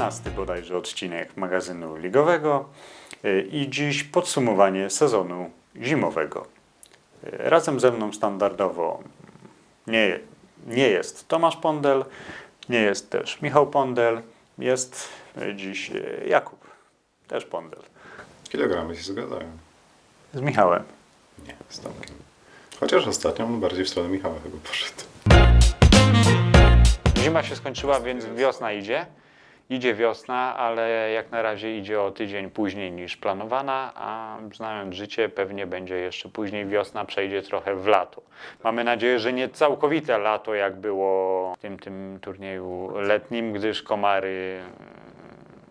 11 bodajże odcinek magazynu ligowego y, i dziś podsumowanie sezonu zimowego. Y, Razem ze mną standardowo nie, nie jest Tomasz Pondel, nie jest też Michał Pondel, jest y, dziś Jakub, też Pondel, Kilogramy się zgadzają. z Michałem. Nie, z Tomkiem. Chociaż ostatnio on bardziej w stronę Michała chyba poszedł. Zima się skończyła, więc wiosna idzie. Idzie wiosna, ale jak na razie idzie o tydzień później niż planowana, a znając życie, pewnie będzie jeszcze później wiosna, przejdzie trochę w lato. Mamy nadzieję, że nie całkowite lato, jak było w tym, tym turnieju letnim, gdyż komary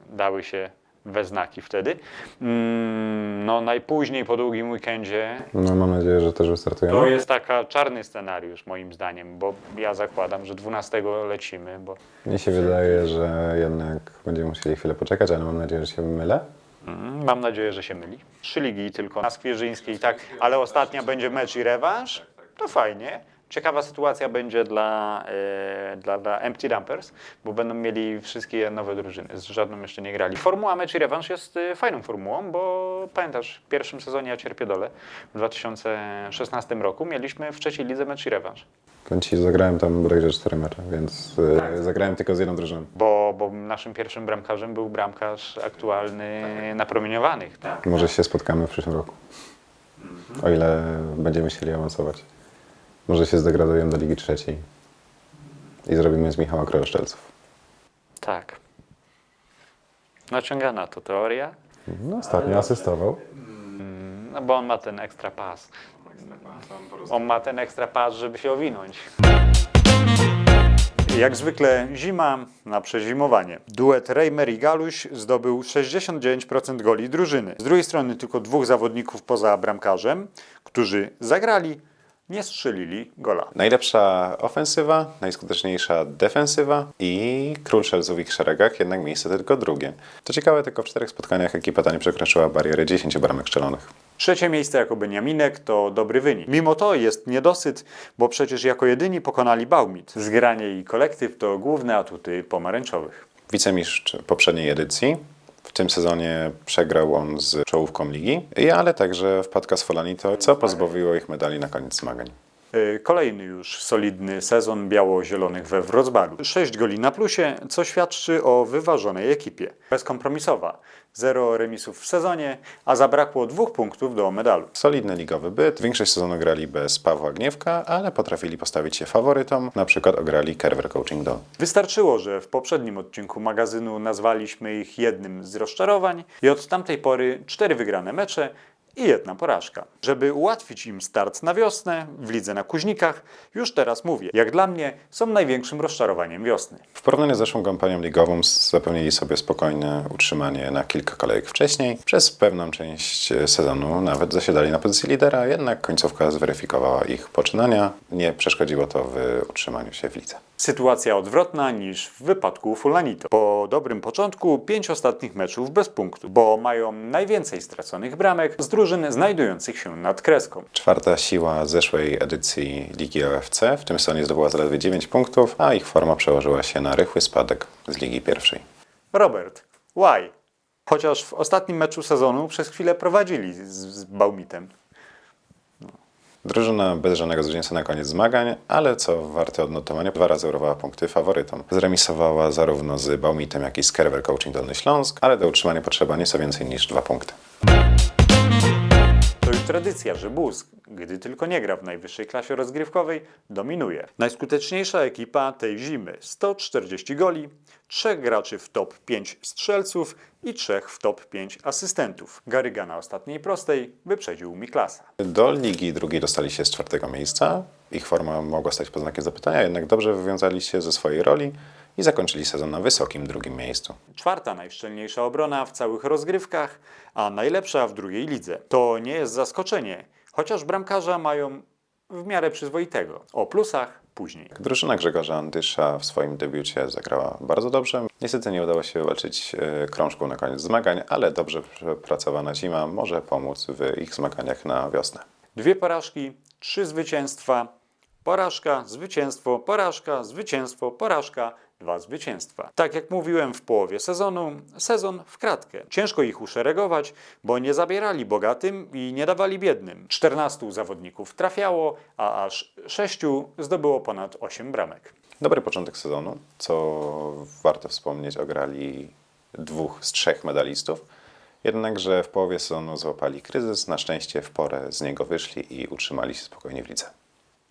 dały się we znaki wtedy. Mm, No najpóźniej po długim weekendzie No mam nadzieję, że też wystartujemy. to jest taka czarny scenariusz moim zdaniem, bo ja zakładam, że 12 lecimy, bo Mnie się wydaje, że jednak będziemy musieli chwilę poczekać, ale mam nadzieję, że się mylę. mm, mam nadzieję, że się myli. Trzy ligi tylko na Skwierzyńskiej, tak, ale ostatnia będzie mecz i rewanż, to fajnie. Ciekawa sytuacja będzie dla, e, dla, dla Empty Dumpers, bo będą mieli wszystkie nowe drużyny, z żadną jeszcze nie grali. Formuła mecz i rewanż jest e, fajną formułą, bo pamiętasz, w pierwszym sezonie Ja Cierpię Dole w 2016 roku mieliśmy w trzeciej lidze mecz i rewanż. Powiem Ci, zagrałem tam bodajże cztery mecze, więc y, zagrałem tylko z jedną drużyną. Bo, bo naszym pierwszym bramkarzem był bramkarz aktualny na promieniowanych. Tak. Może się spotkamy w przyszłym roku. O ile będziemy chcieli awansować. Może się zdegradujemy do Ligi Trzeciej. I zrobimy z Michała Krojoszczelców. tak. Naciągana to teoria, No, ostatnio asystował. no bo on ma ten ekstra pas. On ma ten ekstra pas, żeby się owinąć. Jak zwykle zima na przezimowanie. Duet Reimer i Galuś zdobył 69% goli drużyny. Z drugiej strony tylko dwóch zawodników poza bramkarzem, którzy zagrali, nie strzelili gola. Najlepsza ofensywa, najskuteczniejsza defensywa i król Szelców w ich szeregach, jednak miejsce tylko drugie. To ciekawe, tylko w czterech spotkaniach ekipa ta nie przekroczyła bariery 10 bramek strzelonych. Trzecie miejsce jako Beniaminek to dobry wynik. Mimo to jest niedosyt, bo przecież jako jedyni pokonali Baumit. Zgranie i kolektyw to główne atuty pomarańczowych. Wicemistrz poprzedniej edycji. Tym sezonie przegrał on z czołówką ligi, ale także wpadka z Folanito, co pozbawiło ich medali na koniec zmagań. Yy, Kolejny już solidny sezon biało-zielonych we Wrocławiu. Sześć goli na plusie, co świadczy o wyważonej ekipie. Bezkompromisowa. Zero remisów w sezonie, a zabrakło dwóch punktów do medalu. Solidny ligowy byt. Większość sezonu grali bez Pawła Gniewka, ale potrafili postawić się faworytom. Na przykład ograli Kerwer Coaching Doll. Wystarczyło, że w poprzednim odcinku magazynu nazwaliśmy ich jednym z rozczarowań i od tamtej pory cztery wygrane mecze i jedna porażka. Żeby ułatwić im start na wiosnę w lidze na Kuźnikach, już teraz mówię, jak dla mnie są największym rozczarowaniem wiosny. W porównaniu z zeszłą kampanią ligową zapewnili sobie spokojne utrzymanie na kilka kolejek wcześniej. Przez pewną część sezonu nawet zasiadali na pozycji lidera, jednak końcówka zweryfikowała ich poczynania. Nie przeszkodziło to w utrzymaniu się w lidze. Sytuacja odwrotna niż w wypadku Fulanito. Po dobrym początku pięć ostatnich meczów bez punktu, bo mają najwięcej straconych bramek z drużyn znajdujących się nad kreską. Czwarta siła zeszłej edycji Ligi OFC w tym sezonie zdobyła zaledwie 9 punktów, a ich forma przełożyła się na rychły spadek z Ligi Pierwszej. Robert, why? Chociaż w ostatnim meczu sezonu przez chwilę prowadzili z, z Baumitem. Drużyna bez żadnego zwycięstwa na koniec zmagań, ale co warte odnotowania, dwa razy urwała punkty faworytom. Zremisowała zarówno z Baumitem, jak i z Kerwer Coaching Dolny Śląsk, ale do utrzymania potrzeba nieco więcej niż dwa punkty. Tradycja, że Buzk, gdy tylko nie gra w najwyższej klasie rozgrywkowej, dominuje. Najskuteczniejsza ekipa tej zimy 140 goli, trzech graczy w top 5 strzelców i trzech w top 5 asystentów. Garyga na ostatniej prostej wyprzedził Miklasa. Do Ligi drugiej dostali się z czwartego miejsca. Ich forma mogła stać pod znakiem zapytania, jednak dobrze wywiązali się ze swojej roli i zakończyli sezon na wysokim drugim miejscu. Czwarta najszczelniejsza obrona w całych rozgrywkach, a najlepsza w drugiej lidze. To nie jest zaskoczenie, chociaż bramkarza mają w miarę przyzwoitego. O plusach później. Drużyna Grzegorza Andysza w swoim debiucie zagrała bardzo dobrze. Niestety nie udało się wywalczyć e, krążku na koniec zmagań, ale dobrze przepracowana zima może pomóc w ich zmaganiach na wiosnę. Dwie porażki, trzy zwycięstwa, porażka, zwycięstwo, porażka, zwycięstwo, porażka dwa zwycięstwa. Tak jak mówiłem w połowie sezonu, sezon w kratkę. Ciężko ich uszeregować, bo nie zabierali bogatym i nie dawali biednym. 14 zawodników trafiało, a aż 6 zdobyło ponad 8 bramek. Dobry początek sezonu, co warto wspomnieć, ograli dwóch z trzech medalistów. Jednakże w połowie sezonu złapali kryzys. Na szczęście w porę z niego wyszli i utrzymali się spokojnie w lidze.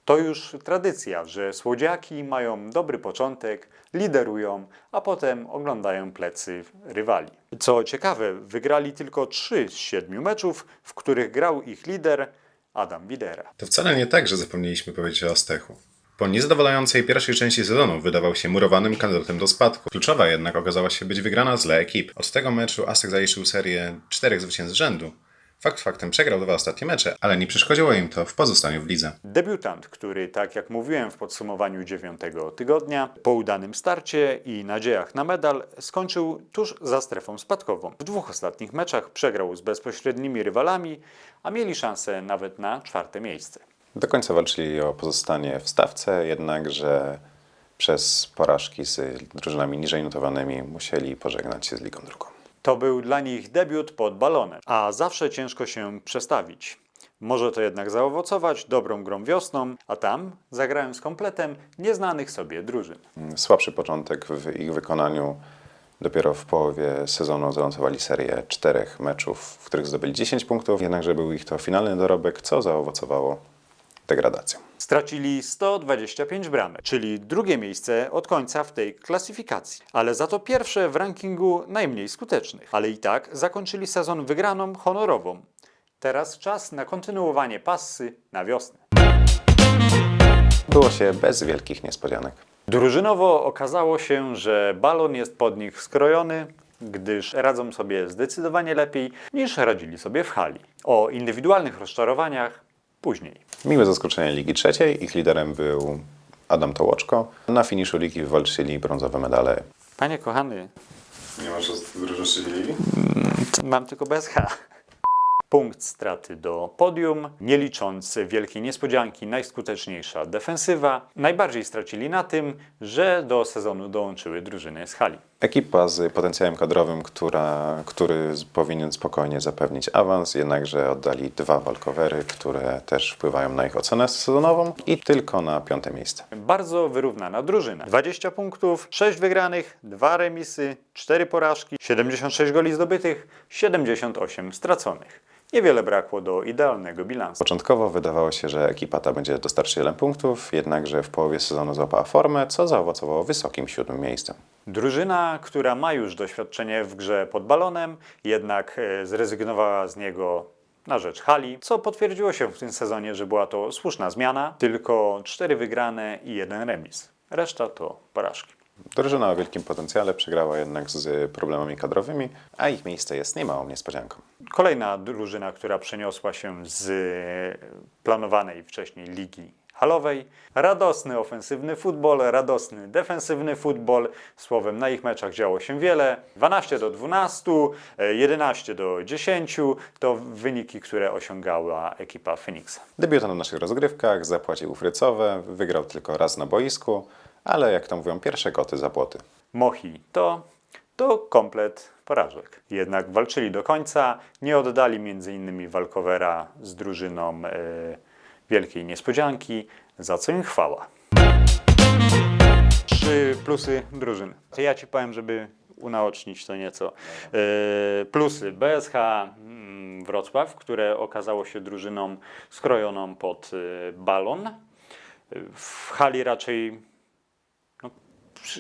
To już tradycja, że słodziaki mają dobry początek, liderują, a potem oglądają plecy rywali. Co ciekawe, wygrali tylko 3 z 7 meczów, w których grał ich lider Adam Widera. To wcale nie tak, że zapomnieliśmy powiedzieć o Astechu. Po niezadowalającej pierwszej części sezonu wydawał się murowanym kandydatem do spadku. Kluczowa jednak okazała się być wygrana z Le Ekip. Od tego meczu Aztek zaliczył serię czterech zwycięstw z rzędu. Fakt faktem przegrał dwa ostatnie mecze, ale nie przeszkodziło im to w pozostaniu w lidze. Debiutant, który, tak jak mówiłem w podsumowaniu dziewiątego tygodnia, po udanym starcie i nadziejach na medal, skończył tuż za strefą spadkową. W dwóch ostatnich meczach przegrał z bezpośrednimi rywalami, a mieli szansę nawet na czwarte miejsce. Do końca walczyli o pozostanie w stawce, jednakże przez porażki z drużynami niżej notowanymi musieli pożegnać się z Ligą Drugą. To był dla nich debiut pod balonem, a zawsze ciężko się przestawić. Może to jednak zaowocować dobrą grą wiosną, a tam zagrałem z kompletem nieznanych sobie drużyn. Słabszy początek w ich wykonaniu. Dopiero w połowie sezonu zanotowali serię czterech meczów, w których zdobyli 10 punktów, jednakże był ich to finalny dorobek, co zaowocowało degradacją. Stracili 125 bramek, czyli drugie miejsce od końca w tej klasyfikacji, ale za to pierwsze w rankingu najmniej skutecznych. Ale i tak zakończyli sezon wygraną honorową. Teraz czas na kontynuowanie passy na wiosnę. Było się bez wielkich niespodzianek. Drużynowo okazało się, że balon jest pod nich skrojony, gdyż radzą sobie zdecydowanie lepiej niż radzili sobie w hali. O indywidualnych rozczarowaniach później. Miłe zaskoczenie Ligi Trzeciej. Ich liderem był Adam Tołoczko. Na finiszu ligi wywalczyli brązowe medale. Panie kochany, Nie masz drużyn z ligi? Mam tylko bez H. Punkt straty do podium, nie licząc wielkiej niespodzianki, najskuteczniejsza defensywa. Najbardziej stracili na tym, że do sezonu dołączyły drużyny z hali. Ekipa z potencjałem kadrowym, która, który powinien spokojnie zapewnić awans, jednakże oddali dwa walkowery, które też wpływają na ich ocenę sezonową i tylko na piąte miejsce. Bardzo wyrównana drużyna. 20 punktów, 6 wygranych, 2 remisy, 4 porażki, 76 goli zdobytych, 78 straconych. Niewiele brakło do idealnego bilansu. Początkowo wydawało się, że ekipa ta będzie dostarczyć 7 punktów, jednakże w połowie sezonu złapała formę, co zaowocowało wysokim siódmym miejscem. Drużyna, która ma już doświadczenie w grze pod balonem, jednak e, zrezygnowała z niego na rzecz hali, co potwierdziło się w tym sezonie, że była to słuszna zmiana. Tylko cztery wygrane i jeden remis. Reszta to porażki. Drużyna o wielkim potencjale przegrała jednak z problemami kadrowymi, a ich miejsce jest niemałą niespodzianką. Kolejna drużyna, która przeniosła się z planowanej wcześniej ligi halowej. Radosny ofensywny futbol, radosny defensywny futbol. Słowem, na ich meczach działo się wiele. 12 do 12, e, 11 do 10 to wyniki, które osiągała ekipa Phoenixa. Debiutant w naszych rozgrywkach zapłacił frycowe, wygrał tylko raz na boisku, ale jak to mówią, pierwsze koty za płoty. Mochi to, to komplet porażek. Jednak walczyli do końca, nie oddali m.in. walkowera z drużyną e, Wielkiej Niespodzianki, za co im chwała. Trzy plusy drużyn. To ja Ci powiem, żeby unaocznić to nieco. E, plusy BSH mm, Wrocław, które okazało się drużyną skrojoną pod e, balon. E, W hali raczej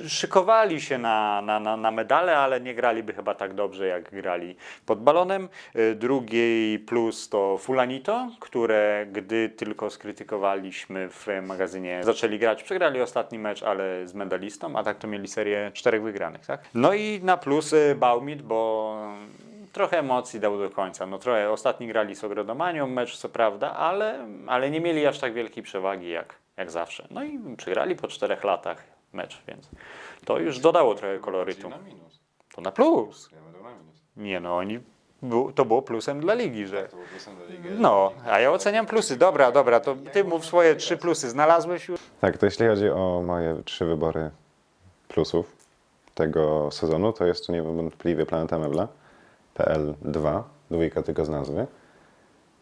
szykowali się na, na, na, na medale, ale nie graliby chyba tak dobrze, jak grali pod balonem. Y, Drugi plus to Fulanito, które gdy tylko skrytykowaliśmy w magazynie, zaczęli grać, przegrali ostatni mecz, ale z medalistą, a tak to mieli serię czterech wygranych, tak? No i na plus y, Baumit, bo trochę emocji dał do końca. No trochę ostatni grali z Ogrodomanią, mecz co prawda, ale, ale nie mieli aż tak wielkiej przewagi jak, jak zawsze. No i przegrali po czterech latach mecz, więc to już dodało trochę kolorytu. minus. To na plus. Ja będę na minus. Nie no, oni, to było plusem dla ligi, że... To był plusem dla ligi. No, a ja oceniam plusy. Dobra, dobra, to ty mów swoje trzy plusy. Znalazłeś już? Tak, to jeśli chodzi o moje trzy wybory plusów tego sezonu to jest to niewątpliwie Planeta Mebla PL2, dwójka tylko z nazwy,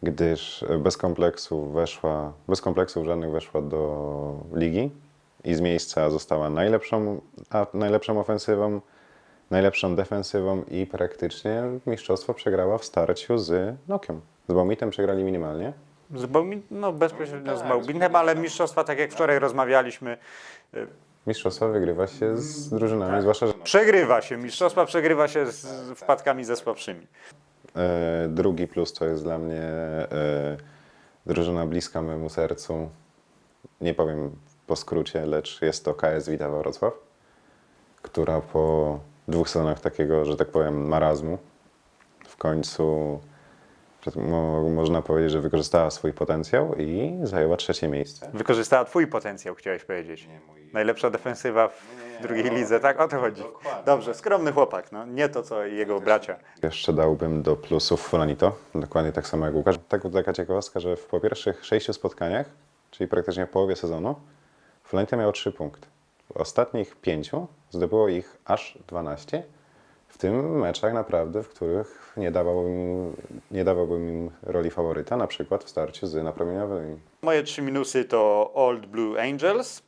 gdyż bez kompleksów weszła, bez kompleksów żadnych weszła do ligi i z miejsca została najlepszą, a, najlepszą ofensywą, najlepszą defensywą i praktycznie mistrzostwo przegrała w starciu z Nokią. Z Baumitem przegrali minimalnie. Z Bałmin, no bezpośrednio z Bałbinem, ale mistrzostwa, tak jak wczoraj rozmawialiśmy, Mistrzostwa wygrywa się z drużynami, zwłaszcza, że przegrywa się. Mistrzostwa przegrywa się z wpadkami ze słabszymi. E, drugi plus to jest dla mnie e, drużyna bliska memu sercu. Nie powiem po skrócie, lecz jest to KS Witawa Wrocław, która po dwóch sezonach takiego, że tak powiem, marazmu w końcu mo, można powiedzieć, że wykorzystała swój potencjał i zajęła trzecie miejsce. Wykorzystała twój potencjał, chciałeś powiedzieć. Najlepsza defensywa w drugiej lidze, tak? O to chodzi. Dobrze, skromny chłopak, no. Nie to, co jego bracia. Jeszcze dałbym do plusów Fulanito, dokładnie tak samo jak Łukasz. Tak, taka ciekawostka, że w po pierwszych sześciu spotkaniach, czyli praktycznie w połowie sezonu, Fulanito miało trzy punkty. W ostatnich pięciu zdobyło ich aż 12, w tym meczach naprawdę, w których nie dawałbym, nie dawałbym im roli faworyta, na przykład w starciu z napromieniowymi. Moje trzy minusy to Old Blue Angels,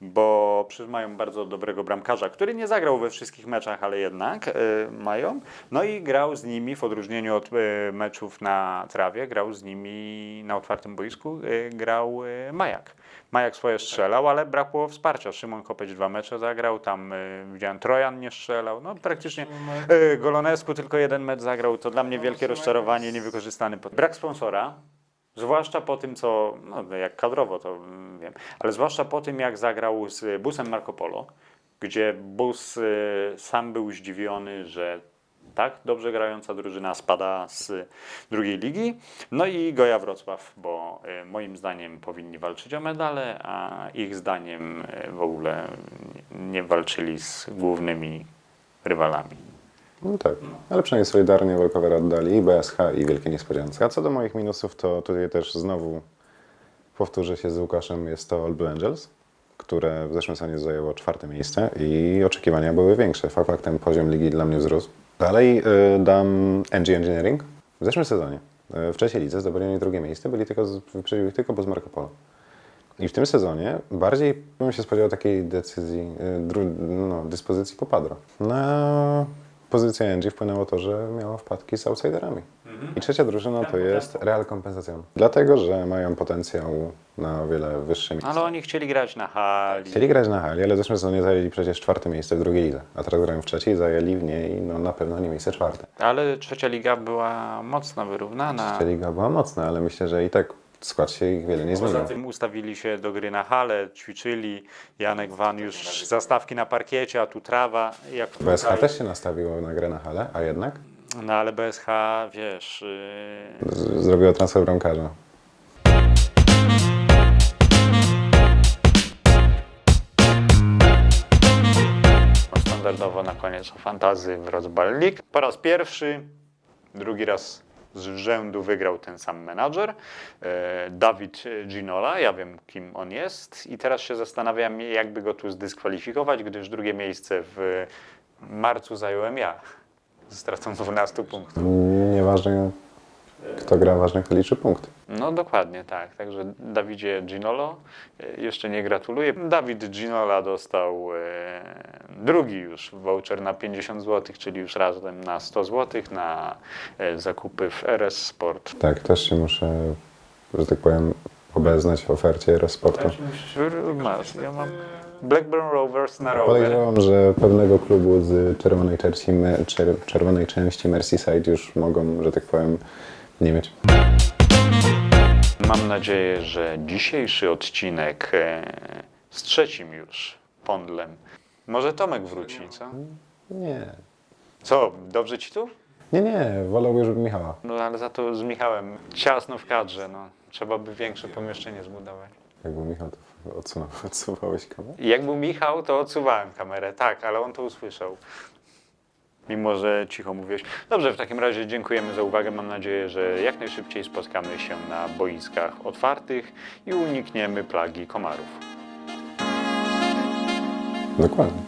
bo przecież mają bardzo dobrego bramkarza, który nie zagrał we wszystkich meczach, ale jednak y, mają. No i grał z nimi, w odróżnieniu od y, meczów na trawie, grał z nimi na otwartym boisku, y, grał y, Majak. Majak swoje strzelał, ale brakło wsparcia. Szymon Kopeć dwa mecze zagrał, tam y, widziałem Trojan nie strzelał, no praktycznie y, Golonesku tylko jeden mecz zagrał. To dla mnie wielkie rozczarowanie, niewykorzystany. Brak sponsora, Zwłaszcza po tym, co, no jak kadrowo to mm, wiem, ale zwłaszcza po tym, jak zagrał z busem Marco Polo, gdzie bus y, sam był zdziwiony, że tak dobrze grająca drużyna spada z drugiej ligi. No i Goja Wrocław, bo y, moim zdaniem powinni walczyć o medale, a ich zdaniem y, w ogóle nie, walczyli z głównymi rywalami. No tak, ale przynajmniej solidarnie walkover oddali i BSH i wielkie niespodzianki. A co do moich minusów, to tutaj też znowu powtórzę się z Łukaszem, jest to All Blue Angels, które w zeszłym sezonie zajęło czwarte miejsce i oczekiwania były większe. Fakt faktem poziom ligi dla mnie wzrósł. Dalej y, dam NG Engineering. W zeszłym sezonie, y, w trzeciej lidze zdobyli oni drugie miejsce, byli tylko, ich tylko bez Marco Polo. I w tym sezonie bardziej bym się spodziewał takiej decyzji, y, no, dyspozycji Popadro. Na pozycję Angie wpłynęło to, że miała wpadki z outsiderami. I trzecia drużyna to jest Real Kompensacjon. Dlatego, że mają potencjał na o wiele wyższe miejsce. Ale oni chcieli grać na hali. Chcieli grać na hali, ale w zeszłym sezonie zajęli przecież czwarte miejsce w drugiej lidze. A teraz grają w trzeciej, zajęli w niej no, na pewno nie miejsce czwarte. Ale trzecia liga była mocno wyrównana. Trzecia liga była mocna, ale myślę, że i tak skład się ich wiele nie zmienił. Poza tym ustawili się do gry na hale, ćwiczyli. Janek Van już zastawki na parkiecie, a tu trawa. Jak BSH tutaj. też się nastawiło na grę na halę, a jednak No ale BSH, wiesz, yy, z- zrobiło transfer bramkarza. standardowo na koniec o fantazy w Rozbal League. Po raz pierwszy, drugi raz z rzędu wygrał ten sam menadżer, e, Dawid Ginola. Ja wiem, kim on jest i teraz się zastanawiam, jakby go tu zdyskwalifikować, gdyż drugie miejsce w marcu zająłem ja. Z stratą 12 punktów. Nieważne kto gra, ważne kto liczy punkty. No dokładnie tak. Także Dawidzie Ginolo e, jeszcze nie gratuluję. Dawid Ginola dostał e, drugi już voucher na 50 zł, czyli już razem na 100 zł na e, zakupy w RS Sport. Tak, też się muszę, że tak powiem, obeznać w ofercie Resportu. Masz, ja mam Blackburn Rovers na rower. Podejrzewam, że pewnego klubu z czerwonej części, Me- czer- czerwonej części Merseyside już mogą, że tak powiem, nie mieć. Mam nadzieję, że dzisiejszy odcinek e, z trzecim już pondlem. Może Tomek wróci, co? Nie. Co, dobrze ci tu? Nie, nie, wolałbym już Michała. No ale za to z Michałem ciasno w kadrze, no. Trzeba by większe pomieszczenie zbudować. Jakby Michał to odsunął, odsuwałeś kamerę. Jak był Michał, to odsuwałem kamerę, tak, ale on to usłyszał. Mimo, że cicho mówiłeś. Dobrze, w takim razie dziękujemy za uwagę. Mam nadzieję, że jak najszybciej spotkamy się na boiskach otwartych i unikniemy plagi komarów. Dokładnie.